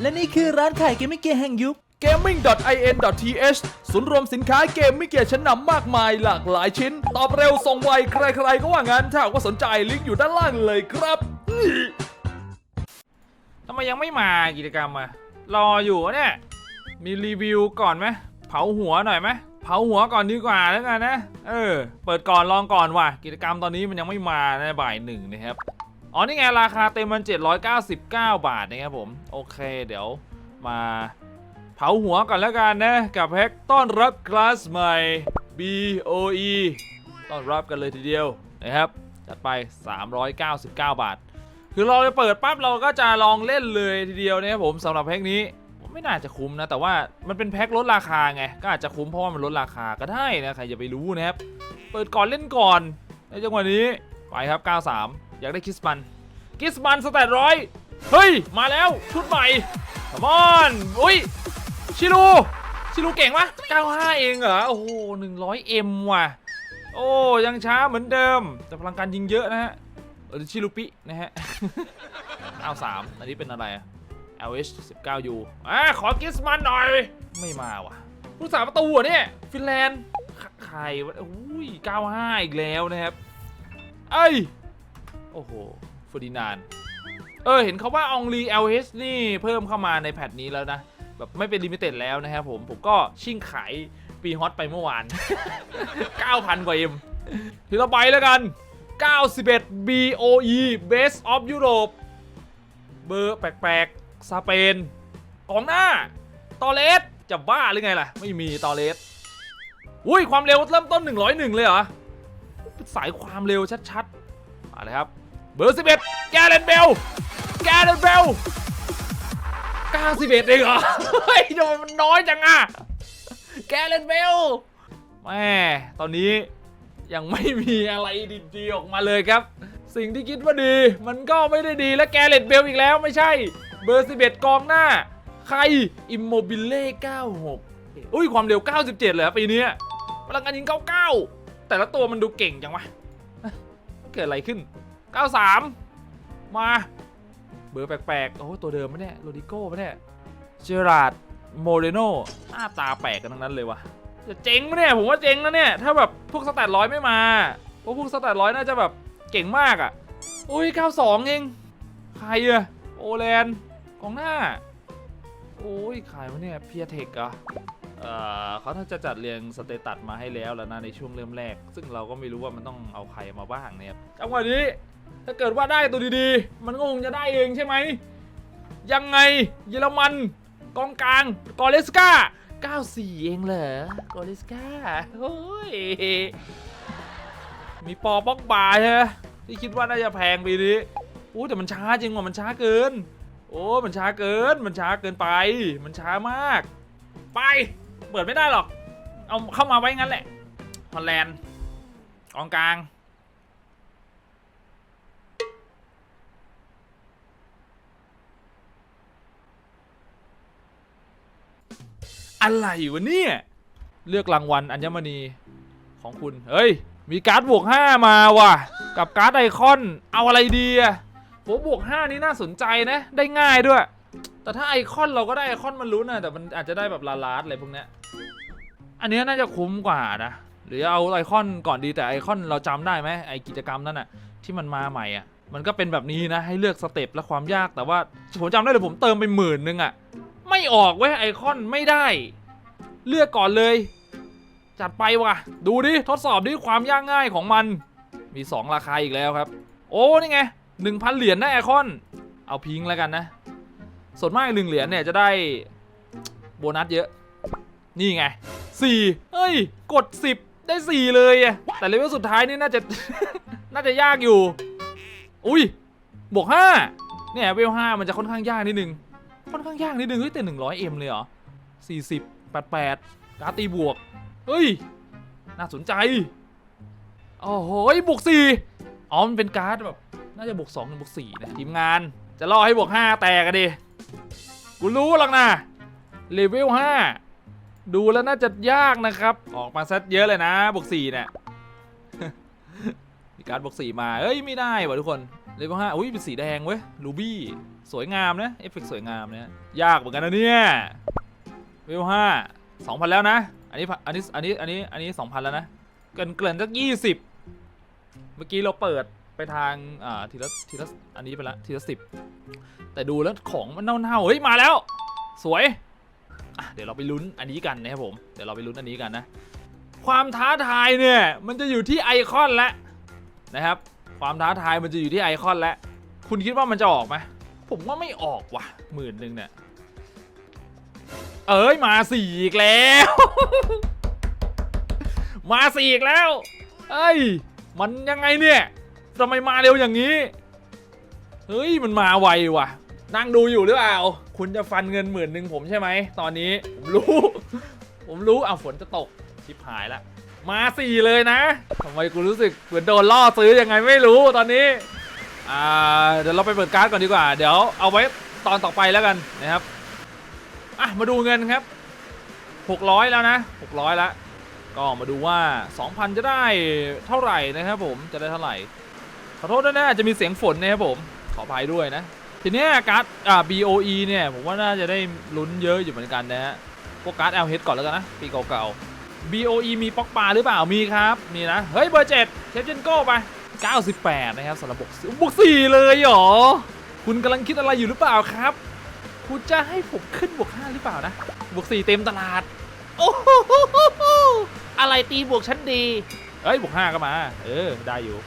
และนี่คือร้านขายเกมมิ่งเกียร์แห่งยุค gaming.in.th ศูนย์รวมสินค้าเกมม่เกียร์ชั้นนำมากมายหลากหลายชิ้น ตอบเร็วส่งไวใครๆก็ว่างั้นถ้าหากว่าสนใจลิงก์อยู่ด้านล่างเลยครับทำไมยังไม่มากิจกรรมอะรออยู่วะเนี่ย มีรีวิวก่อนไหมเผาหัวหน่อยไหมเผาหัวก่อนดีกว่าแล้วกันนะ เออ เปิดก่อนลองก่อนว่ะ กิจกรรมตอนนี้มันยังไม่มานะบ่ายหนึ่งนะครับ อ๋อ นี่ไงราคาเต็มมัน 799 บาทนะครับผม โอเค เดี๋ยวมาเผาหัวก่อนแล้วกันนะ กับแพ็กต้อนรับคลาสใหม่ BOE ต้อนรับกันเลยทีเดียวนะครับ จัดไป 399 บาท คือเราจะเปิดปั๊บเราก็จะลองเล่นเลยทีเดียวนะครับผมสำหรับแพ็กนี้ไม่น่าจะคุ้มนะ แต่ว่ามันเป็นแพ็กลดราคาไง ก็อาจจะคุ้มเพราะว่ามันลดราคาก็ได้นะใครจะไปรู้นะครับ เปิดก่อนเล่นก่อนในจังหวะนี้ไปครับ 93 อยากได้คิสมันคิสมันสแตทร้อยเฮ้ย มาแล้ว ชุดใหม่คมอนอุ้ย ชิลู ชิลูเก่งปะ95 เองเหรอ โอ้โห 100M ว่ะ โอ้ ยังช้าเหมือนเดิม แต่พลังการยิงเยอะนะฮะเออชิลูปินะฮะ93อันนี้เป็นอะไร LH 19U อะขอกิสมันหน่อย ไม่มาว่ะ ผู้สาประตูเหรอเนี่ย ฟินแลนด์ ใครวะอุ้ย 95 อีกแล้วนะครับ เอ้ย โอ้โหฟอร์ดินานเออ เห็นเขาว่าอองลี LH นี่เพิ่มเข้ามาในแพทนี้แล้วนะ แบบไม่เป็นลิมิเต็ดแล้วนะครับผม ผมก็ชิ่งขายปีฮอตไปเมื่อวาน 9,000 กว่าเอ็มทีละใบแล้วกัน 91 BOE Best of Europe เบอร์แปลกๆ สเปนกองหน้า ตอเลสจะบ้าหรือไงล่ะ ไม่มีตอเลสอุ้ย ความเร็วเริ่มต้น 101 เลยเหรอ สายความเร็วชัดๆมาเลยครับ เบอร์ 11 แกเรนเบล แกเรนเบล 91 เองเหรอ เฮ้ยทำไมมันน้อยจังอะแกเรนเบลแม่ตอนนี้ยังไม่มีอะไรดีๆออกมาเลยครับ สิ่งที่คิดว่าดี มันก็ไม่ได้ดีและแกเรตเบลอีกแล้วไม่ใช่ เบอร์ 11 กองหน้า ใคร อิมโมบิเล่96 อุ้ยความเร็ว 97 เลยปีนี้พลังการยิง 99 แต่ละตัวมันดูเก่งจังวะ เกิดอะไรขึ้น 93 มา เบอร์แปลกๆ โอ้ตัวเดิมปะเนี่ยโรดิโก้ปะเนี่ยเจอราดโมเรโนหน้าตาแปลกกันทั้งนั้นเลยวะจะเจ๋งปะเนี่ย ผมว่าเจ๋งนะเนี่ย ถ้าแบบพวกสแตทร้อยไม่มาเพราะพวกสแตทร้อยน่าจะแบบเก่งมากอะ่ะ อุ้ย 92 เอง ใครอะโอแลนด์กองหน้า โอ้ยใครวะเนี่ยเพียเทคเหรอเอ่อเขาถ้าจะจัดเรียงสเตตัสมาให้แล้วแล้วนะในช่วงเริ่มแรก ซึ่งเราก็ไม่รู้ว่ามันต้องเอาใครมาบ้างเนี่ยจังหวะนี้ ถ้าเกิดว่าได้ตัวดีๆ มันก็คงจะได้เองใช่ไหม ยังไงเยอรมันกองกลางกอเลสกา94 เองเหรอกอเลสกาโอ้ย มีปอบ็อกบาใช่ไหมที่คิดว่าน่าจะแพงปีนี้อู้แต่มันช้าจริงว่ะมันช้าเกิน โอ้ มันช้าเกิน มันช้าเกินไป มันช้ามาก ไป เปิดไม่ได้หรอก เอาเข้ามาไว้งั้นแหละฮอลแลนด์กองกลาง อะไรวะเนี่ย เลือกรางวัลอัญมณีของคุณ เฮ้ย มีการ์ดบวก 5 มาว่ะ กับการ์ดไอคอน เอาอะไรดีอะผมบวก 5 นี้น่าสนใจนะ ได้ง่ายด้วย แต่ถ้าไอคอนเราก็ได้ไอคอนมันรู้นะแต่มันอาจจะได้แบบลาลาดอะไรพวกเนี้ย อันเนี้ยน่าจะคุ้มกว่านะ หรือเอาไอคอนก่อนดีแต่ไอคอนเราจำได้ไหมไอกิจกรรมนั่นอะที่มันมาใหม่อะมันก็เป็นแบบนี้นะให้เลือกสเต็ปและความยากแต่ว่าผมจำได้เลยผมเติมไปหมื่นนึงอะ ไม่ออกเว้ยไอคอนไม่ได้ เลือกก่อนเลย จัดไปว่ะ ดูดิ ทดสอบดิความยากง่ายของมัน มี 2 ราคาอีกแล้วครับ โอ้นี่ไง1,000เหรียญนะไอคอน เอาพิงค์แล้วกันนะ ส่วนมากหนึ่งเหรียญเนี่ยจะได้โบนัสเยอะ นี่ไง4เฮ้ย กด 10 ได้ 4 เลยอะแต่เลเวลสุดท้ายนี่น่าจะ น่าจะยากอยู่ อุ้ยบวก5เนี่ยเวล5มันจะค่อนข้างยากนิดนึง ค่อนข้างยากนิดนึงเฮ้ยแต่ 100M เอ็มเลยเหรอ40 88การดตีบวก เฮ้ย น่าสนใจ โอ้โหบวกสี่อ๋อมันเป็นการ์ดแบบ น่าจะบวกสองถึงบวกสี่นะทีมงาน จะล่อให้บวกห้าแตกกันดิ กูรู้หรอกนะ เลเวลห้า ดูแล้วน่าจะยากนะครับ ออกมาซะเยอะเลยนะ บวกสี่เนี่ย มีการดบวกสี่มา เอ้ย ไม่ได้ว่ะทุกคน เลเวลห้าอุ้ยเป็นสีแดงเว้ยรูบี้ สวยงามนะ เอฟเฟกสวยงามเนี่ยยากเหมือนกันนะเนี่ยเวห้าสองพันแล้วนะ อันนี้อันนี้อันนี้อันนี้อันนี้สองพันแล้วนะ เกินเกินสักยี่สิบเมื่อกี้เราเปิดไปทางอ่าทีละทีละอันนี้ไปละทีละสิบแต่ดูแล้วของมันเน่าๆเฮ้ยมาแล้ว สวยเดี๋ยวเราไปลุ้นอันนี้กันนะครับผมเดี๋ยวเราไปลุ้นอันนี้กันนะ ความท้าทายเนี่ยมันจะอยู่ที่ไอคอนแล้วนะครับ ความท้าทายมันจะอยู่ที่ไอคอนแล้วคุณคิดว่ามันจะออกไหม ผมว่าไม่ออกว่ะหมื่นหนึ่งเนี่ย เอ้ย มาสี่อีกแล้ว มาสี่อีกแล้ว เอ้ย มันยังไงเนี่ยทำไมมาเร็วอย่างนี้ เฮ้ย มันมาไวว่ะ นั่งดูอยู่หรือเปล่า คุณจะฟันเงินหมื่นหนึ่งผมใช่ไหม ตอนนี้ ผมรู้ ผมรู้อะฝนจะตก ชิบหายละ มาสี่เลยนะทำไมกูรู้สึกเหมือนโดนล่อซื้อยังไงไม่รู้ตอนนี้ อ่าเดี๋ยวเราไปเปิดการ์ดก่อนดีกว่า เดี๋ยวเอาไว้ตอนต่อไปแล้วกันนะครับอะมาดูเงินครับ 600 แล้วนะ 600แล้วก็มาดูว่า 2,000 จะได้เท่าไหร่นะครับผมจะได้เท่าไหร่ขอโทษด้วยนะอาจจะมีเสียงฝนนะครับผมขออภัยด้วยนะ ทีนี้การ์ดอ่า BOE เนี่ยผมว่าน่าจะได้ลุ้นเยอะอยู่เหมือนกันนะฮะพวกการ์ด LH ก่อนแล้วกันนะปีเก่าๆ BOE มีป๊อกปลาหรือเปล่ามีครับ มีนะ เฮ้ยเบอร์7เชฟเจนโก้ไป 98 นะครับสำหรับบวกบวก4เลยเหรอ คุณกำลังคิดอะไรอยู่หรือเปล่าครับ คุณจะให้ผมขึ้นบวก 5 หรือเปล่านะ บวก 4 เต็มตลาด โอ้โหอะไรตีบวกชั้นดี เอ้ยบวก 5 ก็มา เออ ได้อยู่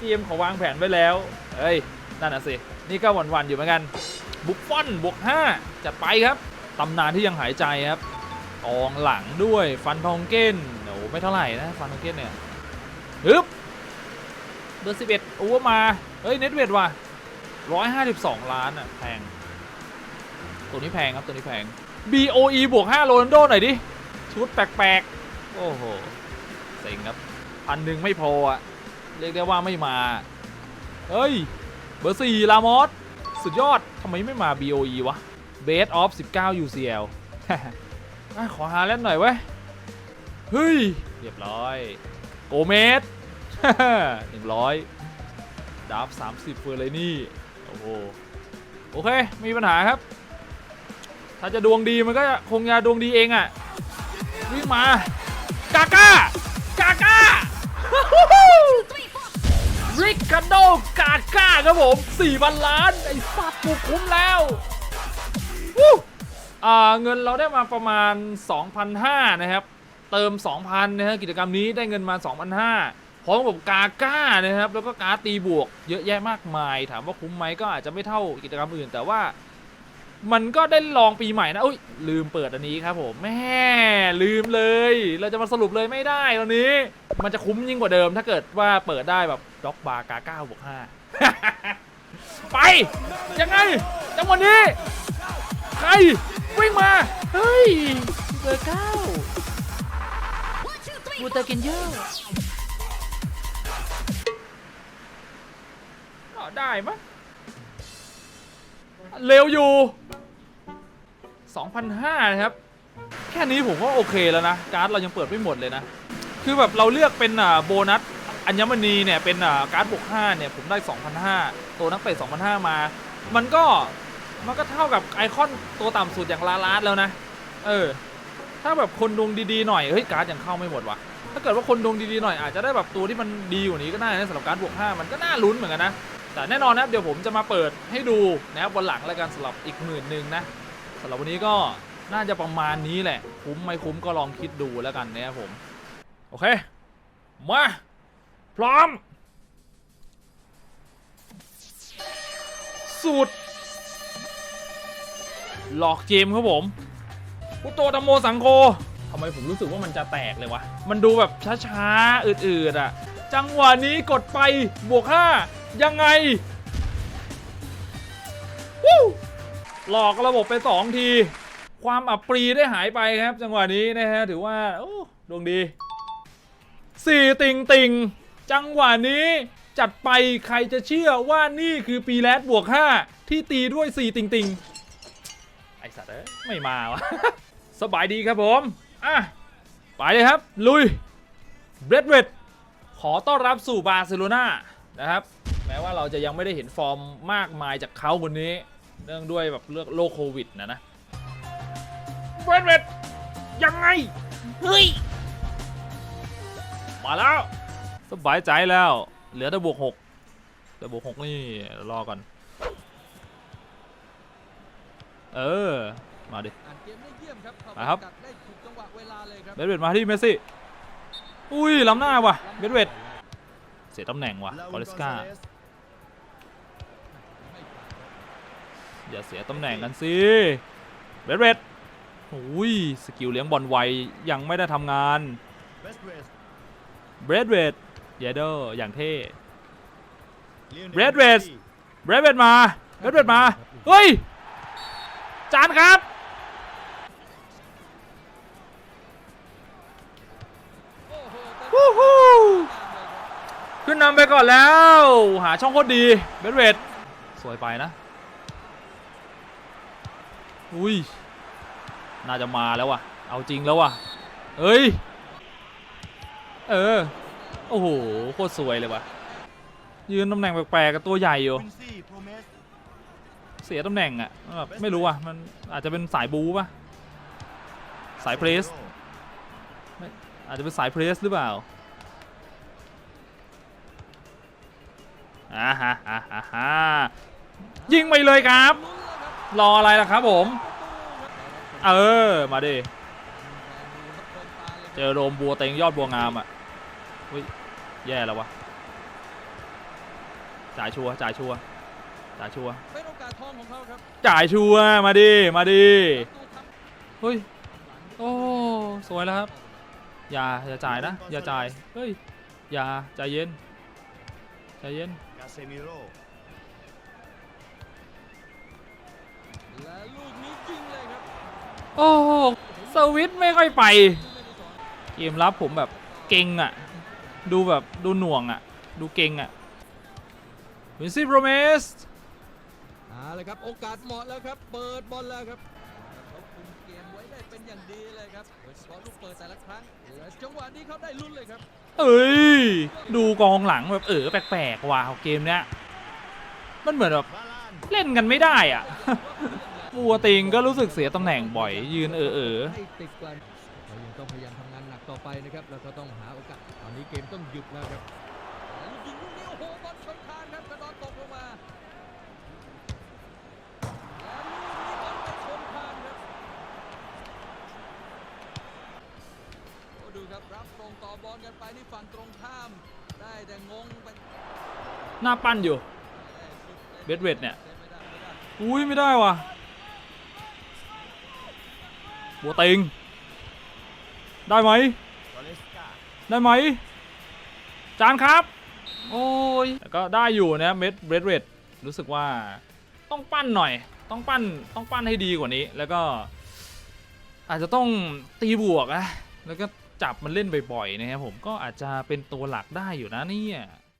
ทียมเขาวางแผนไว้แล้ว เอ้ย นั่นน่ะสิ นี่ก็หวันๆอยู่เหมือนกัน บุฟฟอนบวก 5 จัดไปครับ ตำนานที่ยังหายใจครับอองหลังด้วยฟันทองเก้นโอ้ไม่เท่าไหร่นะ ฟันทองเก้นเนี่ยฮึบ เบอร์สิบเอ็ดโอ้มา เฮ้ยเน็ตเวทว่ะร้อยห้าสิบสองล้านอะ แพง ตัวนี้แพงครับ ตัวนี้แพง BOE บวก5โรนัลโดหน่อยดิ ชุดแปลกๆ โอ้โห เซ็งครับพันหนึ่งไม่พออะ เรียกได้ว่าไม่มา เฮ้ย เบอร์สี่ลามอส สุดยอดทำไมไม่มา BOE วะ Base of 19 UCL ขอหาเล่นหน่อยเว้ย เฮ้ย เรียบร้อย โกเมส หนึ่งร้อยดับสามสิบเฟอร์เลยนี่ โอ้โห โอเคไมมีปัญหาครับ ถ้าจะดวงดีมันก็คงจะดวงดีเองอะ่ะ วิ่งมา กาก้า กาก้าริคาโดกาก้าครับผม4พันล้าน ไอ้สัตว์กูคุ้มแล้วอ่าเงินเราได้มาประมาณ 2,500 นะครับ เติม 2,000 นะฮะกิจกรรมนี้ได้เงินมา 2,500 พร้อมกับกาก้านะครับ แล้วก็การดตีบวกเยอะแยะมากมาย ถามว่าคุ้มไหมก็อาจจะไม่เท่ากิจกรรมอื่น แต่ว่ามันก็ได้ลองปีใหม่นะอุ้ยลืมเปิดอันนี้ครับผมแม่ลืมเลย เราจะมาสรุปเลยไม่ได้ตอนนี้ มันจะคุ้มยิ่งกว่าเดิม ถ้าเกิดว่าเปิดได้แบบด็อกบาร์กาก้าบวกห้าไป ยังไง จังหวะนี้ ใคร วิ่งมา เฮ้ย เบอร์เก้าบูเตอร์กินเยอะ ได้มั้ยเร็วอยู่ 2,500นะครับ แค่นี้ผมว่าโอเคแล้วนะ การ์ดเรายังเปิดไม่หมดเลยนะ คือแบบเราเลือกเป็นอ่าโบนัสอัญมณีเนี่ย เป็นอ่าการ์ดบวก5เนี่ย ผมได้ 2,500 ตัวนักเตะ2,500 มา มันก็มันก็เท่ากับไอคอนตัวต่ำสุดอย่างลาลาสแล้วนะ เออ ถ้าแบบคนดวงดีๆหน่อย เฮ้ย การ์ดยังเข้าไม่หมดว่ะ ถ้าเกิดว่าคนดวงดีๆหน่อยอาจจะได้แบบตัวที่มันดีกว่านี้ก็ได้นะสำหรับการดบวก 5 มันก็น่าลุ้นเหมือนกันนะ แต่แน่นอนนะครับเดี๋ยวผมจะมาเปิดให้ดูนะครับวันหลังแล้วกันสำหรับอีกหมื่นหนึ่งนะสำหรับวันนี้ก็น่าจะประมาณนี้แหละ คุ้มไม่คุ้มก็ลองคิดดูแล้วกันนะครับผม โอเค มา พร้อม สูตร หลอกเจมส์ครับผมพุโตธรรมโมสังโฆทำไมผมรู้สึกว่ามันจะแตกเลยวะ มันดูแบบช้าๆ อืดๆอะ จังหวะนี้กดไปบวก5 ยังไงวู้หลอกระบบไป2ที ความอับปรีได้หายไปครับ จังหวะนี้นะฮะถือว่าโอ้ดวงดีสี่ติงติงจังหวะนี้จัดไปใครจะเชื่อว่านี่คือปีแรดบวก 5 ที่ตีด้วย 4 ติงติงไอสัตว์เอ้ยไม่มาวะ สบายดีครับผม อะ ไปเลยครับ ลุยเบรดเวดขอต้อนรับสู่บาร์เซโลนานะครับ แม้ว่าเราจะยังไม่ได้เห็นฟอร์มมากมายจากเขาคนนี้ เนื่องด้วยแบบเรื่องโรคโควิดนะนะเวทเวทยังไง เฮ้ย มาแล้ว สบายใจแล้ว เหลือแต่บวกหกแต่บวกหกนี่ รอก่อน เออ มาดิ อ่านเกมได้เยี่ยมครับเข้ามาครับกัดได้ถูกจังหวะเวลาเลยครับเบสเวทมาที่เมสซี่ อุ้ยล้ำหน้าว่ะเบสเวทเสียตำแหน่งว่ะกอริสกา อย่าเสียตำแหน่งกันสิเบสเวทอุ้ยสกิลเลี้ยงบอลไวยังไม่ได้ทำงานเบรดเวทเยเดอร์อย่างเท่ Red West เบรดเวทมาเบรดเวทมา เฮ้ย จานครับ วู้ฮู้ขึ้นนำไปก่อนแล้ว หาช่องโคตรดี เบสเวทสวยไปนะ อุ้ย น่าจะมาแล้วว่ะ เอาจริงแล้วว่ะเอ้ย เออ โอ้โห โคตรสวยเลยว่ะ ยืนตำแหน่งแปลกๆกับตัวใหญ่อยู่ เสียตำแหน่งอะแบบไม่รู้อะ มันอาจจะเป็นสายบูป่ะ สายเพรสอาจจะเป็นสายเพรสหรือเปล่าอ่าฮะอ่าฮะฮ่ายิงไปเลยครับ รออะไรล่ะครับผม เออ มาดิ เจอโรมบัวเต็งยอดบัวงามอะเฮ้ย แย่แล้ววะ จ่ายชัวจ่ายชัวจ่ายชัวจ่ายชัวมาดิ มาดิ เฮ้ย โอ้ สวยแล้วครับ อย่า อย่าจ่ายนะ อย่าจ่าย เฮ้ย อย่า ใจเย็น ใจเย็น โอ้โหสวิตช์ไม่ค่อยไป เกมรับผมแบบเก่งอะ ดูแบบดูหน่วงอะ ดูเก่งอะวินซี่โรเมสเอาละครับ โอกาสเหมาะแล้วครับ เปิดบอลแล้วครับเขาคุมเกมไว้ได้เป็นอย่างดีเลยครับโดยเฉพาะลูกเปิดแต่ละครั้งและจังหวะนี้เขาได้ลุ้นเลยครับ เอ้ย ดูกองหลังแบบเออแปลกๆว่ะเกมเนี้ยมันเหมือนแบบเล่นกันไม่ได้อะ บัวติงก็รู้สึกเสียตำแหน่งบ่อยยืนเออเออให้ติดกันเรายังต้องพยายามทำงานหนักต่อไปนะครับแล้วก็ต้องหาโอกาสตอนนี้เกมต้องหยุดแล้วครับแล้วยิงลูกนี้โอ้โหบอลชนคานครับกระดอนตกลงมาแล้วลูกนี้บอลไปชนคานครับโอ้ดูครับรับตรงต่อบอลกันไปที่ฝั่งตรงข้าม ได้แต่งงไปหน้าปั้นอยู่เบสเวทเนี่ยไม่ได้ไม่ได้อุ้ยไม่ได้ว่ะ บัวติงได้ไหม ได้ไหม จานครับ โอ้ยแต่ก็ได้อยู่นะเม็ดเบรดเรดรู้สึกว่าต้องปั้นหน่อย ต้องปั้นต้องปั้นให้ดีกว่านี้ แล้วก็ อาจจะต้องตีบวกนะแล้วก็จับมันเล่นบ่อยๆนะครับผมก็อาจจะเป็นตัวหลักได้อยู่นะเนี่ย